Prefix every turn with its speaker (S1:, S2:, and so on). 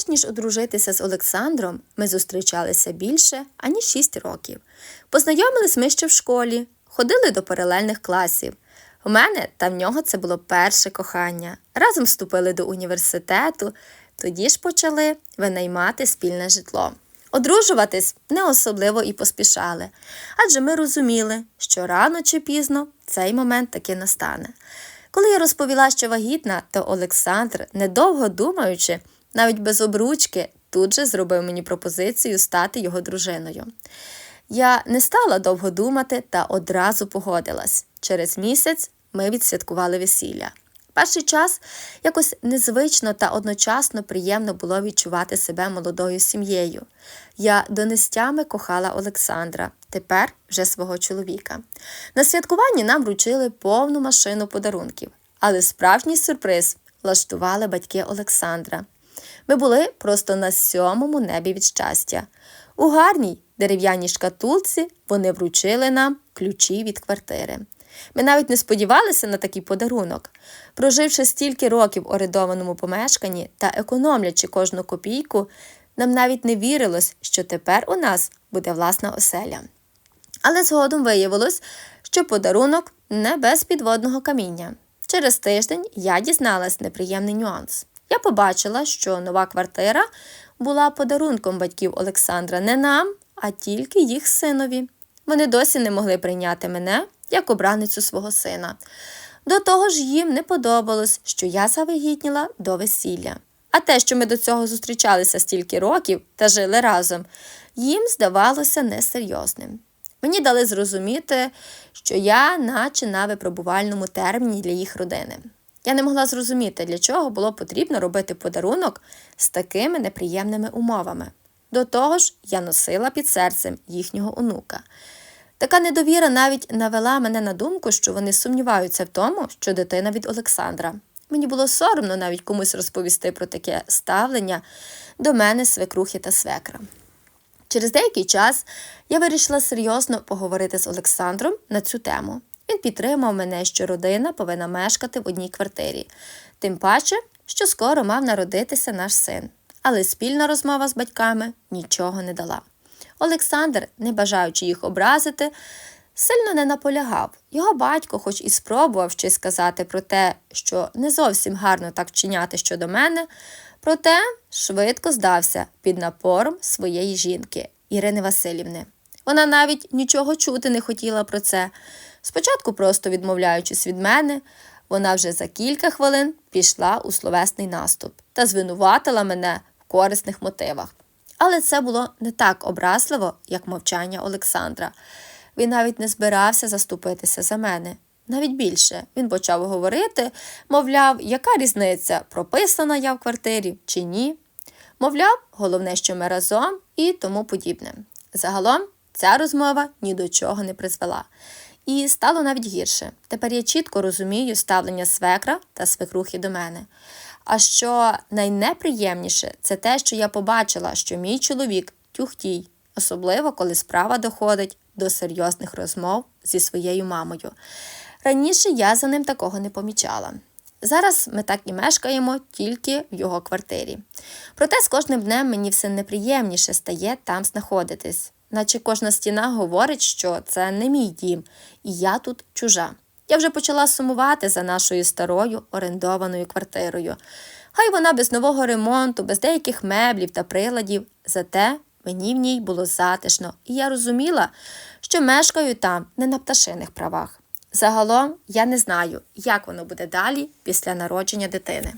S1: Перш ніж одружитися з Олександром, ми зустрічалися більше аніж 6 років. Познайомились ми ще в школі, ходили до паралельних класів. У мене та в нього це було перше кохання. Разом вступили до університету, тоді ж почали винаймати спільне житло. Одружуватись не особливо і поспішали, адже ми розуміли, що рано чи пізно цей момент таки настане. Коли я розповіла, що вагітна, то Олександр, недовго думаючи, навіть без обручки, тут же зробив мені пропозицію стати його дружиною. Я не стала довго думати та одразу погодилась. Через місяць ми відсвяткували весілля. Перший час якось незвично та одночасно приємно було відчувати себе молодою сім'єю. Я донестями кохала Олександра, тепер вже свого чоловіка. На святкуванні нам вручили повну машину подарунків, але справжній сюрприз влаштували батьки Олександра. Ми були просто на сьомому небі від щастя. У гарній дерев'яній шкатулці вони вручили нам ключі від квартири. Ми навіть не сподівалися на такий подарунок. Проживши стільки років у орендованому помешканні та економлячи кожну копійку, нам навіть не вірилось, що тепер у нас буде власна оселя. Але згодом виявилось, що подарунок не без підводного каміння. Через тиждень я дізналась неприємний нюанс. Я побачила, що нова квартира була подарунком батьків Олександра не нам, а тільки їх синові. Вони досі не могли прийняти мене як обраницю свого сина. До того ж, їм не подобалось, що я завагітніла до весілля. А те, що ми до цього зустрічалися стільки років та жили разом, їм здавалося несерйозним. Мені дали зрозуміти, що я, наче на випробувальному терміні для їх родини. Я не могла зрозуміти, для чого було потрібно робити подарунок з такими неприємними умовами. До того ж, я носила під серцем їхнього онука. Така недовіра навіть навела мене на думку, що вони сумніваються в тому, що дитина від Олександра. Мені було соромно навіть комусь розповісти про таке ставлення до мене свекрухи та свекра. Через деякий час я вирішила серйозно поговорити з Олександром на цю тему. Підтримав мене, що родина повинна мешкати в одній квартирі, тим паче, що скоро мав народитися наш син. Але спільна розмова з батьками нічого не дала. Олександр, не бажаючи їх образити, сильно не наполягав. Його батько, хоч і спробував щось сказати про те, що не зовсім гарно так вчиняти щодо мене, проте швидко здався під напором своєї жінки Ірини Васильівни. Вона навіть нічого чути не хотіла про це. Спочатку, просто відмовляючись від мене, вона вже за кілька хвилин пішла у словесний наступ та звинуватила мене в корисних мотивах. Але це було не так образливо, як мовчання Олександра. Він навіть не збирався заступитися за мене. Навіть більше він почав говорити, мовляв, яка різниця, прописана я в квартирі чи ні. Мовляв, головне, що ми разом і тому подібне. Загалом ця розмова ні до чого не призвела. І стало навіть гірше. Тепер я чітко розумію ставлення свекра та свекрухи до мене. А що найнеприємніше, це те, що я побачила, що мій чоловік тюхтій, особливо коли справа доходить до серйозних розмов зі своєю мамою. Раніше я за ним такого не помічала. Зараз ми так і мешкаємо тільки в його квартирі. Проте з кожним днем мені все неприємніше стає там знаходитись, наче кожна стіна говорить, що це не мій дім, і я тут чужа. Я вже почала сумувати за нашою старою орендованою квартирою. Хай вона без нового ремонту, без деяких меблів та приладів, зате мені в ній було затишно, і я розуміла, що мешкаю там не на пташиних правах. Загалом я не знаю, як воно буде далі після народження дитини.